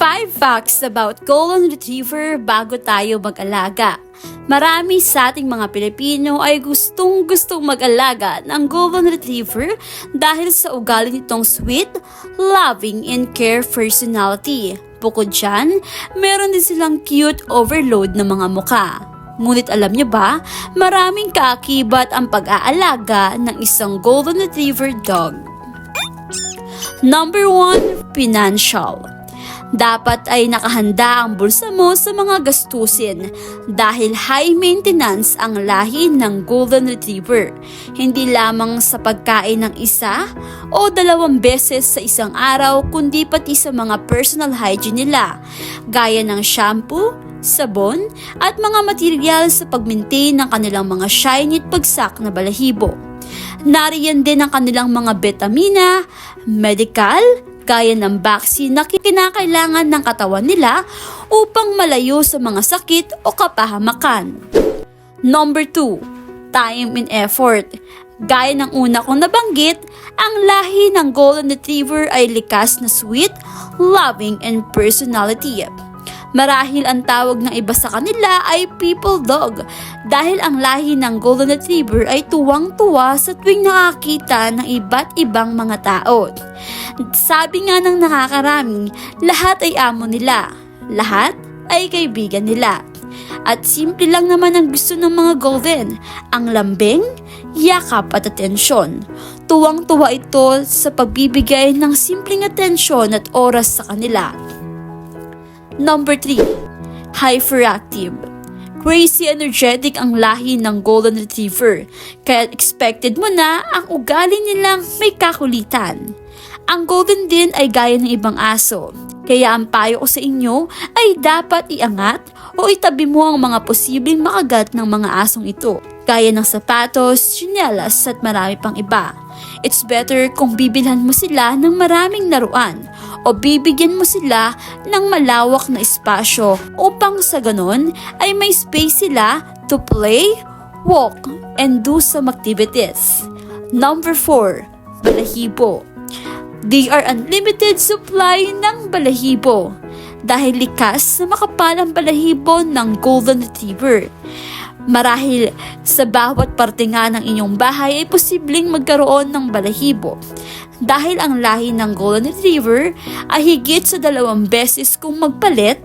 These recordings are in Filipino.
5 facts about Golden Retriever bago tayo mag-alaga. Marami sa ating mga Pilipino ay gustong gustong mag-alaga ng Golden Retriever dahil sa ugali nitong sweet, loving, and care personality. Bukod dyan, meron din silang cute overload na mga muka. Ngunit alam niyo ba, maraming kaakibat ang pag-aalaga ng isang Golden Retriever dog. Number 1, financial. Dapat ay nakahanda ang bulsa mo sa mga gastusin dahil high maintenance ang lahi ng Golden Retriever. Hindi lamang sa pagkain ng isa o dalawang beses sa isang araw kundi pati sa mga personal hygiene nila gaya ng shampoo, sabon at mga material sa pag-maintain ng kanilang mga shiny at pagsak na balahibo. Nariyan din ang kanilang mga betamina, medical, gaya ng vaccine na kinakailangan ng katawan nila upang malayo sa mga sakit o kapahamakan. Number 2, time and effort. Gaya ng una kong nabanggit, ang lahi ng Golden Retriever ay likas na sweet, loving, and personality. Marahil ang tawag ng iba sa kanila ay people dog dahil ang lahi ng Golden Retriever ay tuwang-tuwa sa tuwing nakakita ng iba't ibang mga tao. Sabi nga ng nakakarami, lahat ay amo nila, lahat ay kaibigan nila. At simple lang naman ang gusto ng mga golden, ang lambing, yakap at atensyon. Tuwang-tuwa ito sa pagbibigay ng simpleng atensyon at oras sa kanila. Number 3. Hyperactive. Crazy energetic ang lahi ng Golden Retriever, kaya expected mo na ang ugali nilang may kakulitan. Ang Golden din ay gaya ng ibang aso, kaya ang payo ko sa inyo ay dapat iangat o itabi mo ang mga posibleng makagat ng mga asong ito, gaya ng sapatos, tsinelas at marami pang iba. It's better kung bibilhan mo sila ng maraming laruan o bibigyan mo sila ng malawak na espasyo upang sa ganon ay may space sila to play, walk, and do some activities. Number 4. Balahibo. They are unlimited supply ng balahibo dahil likas na makapalang balahibo ng Golden Retriever. Marahil sa bawat parte nga ng inyong bahay ay posibleng magkaroon ng balahibo. Dahil ang lahi ng Golden Retriever ay higit sa dalawang beses kung magpalit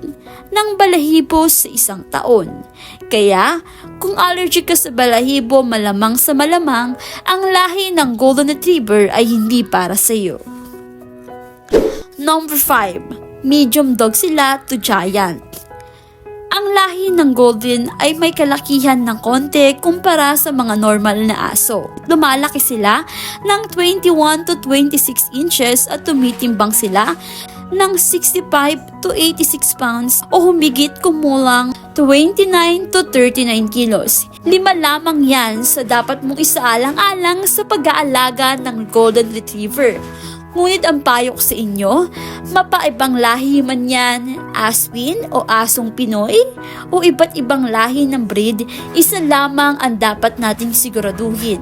ng balahibo sa isang taon. Kaya, kung allergic ka sa balahibo malamang sa malamang, ang lahi ng Golden Retriever ay hindi para sa iyo. Number 5. Medium dog sila to giant. Ang lahi ng golden ay may kalakihan ng konti kumpara sa mga normal na aso. Lumalaki sila ng 21 to 26 inches at tumitimbang sila ng 65 to 86 pounds o humigit kumulang 29 to 39 kilos. Lima lamang yan sa dapat mong isaalang-alang sa pag-aalaga ng Golden Retriever. Ngunit ang payo ko sa inyo, mapaibang lahi man yan, aspin o asong Pinoy, o iba't ibang lahi ng breed, isa lamang ang dapat nating siguraduhin.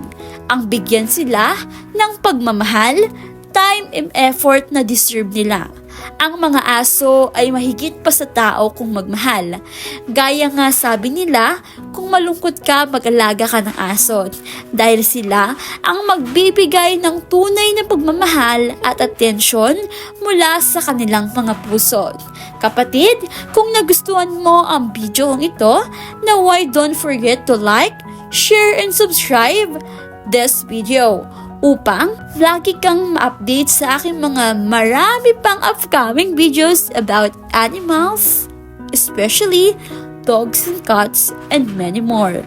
Ang bigyan sila ng pagmamahal, time and effort na deserve nila. Ang mga aso ay mahigit pa sa tao kung magmahal. Gaya nga sabi nila, kung malungkot ka, mag-alaga ka ng aso. Dahil sila ang magbibigay ng tunay na pagmamahal at atensyon mula sa kanilang mga puso. Kapatid, kung nagustuhan mo ang video ito, na why don't forget to like, share, and subscribe this video upang lagi kang ma-update sa aking mga marami pang upcoming videos about animals, especially dogs and cats, and many more.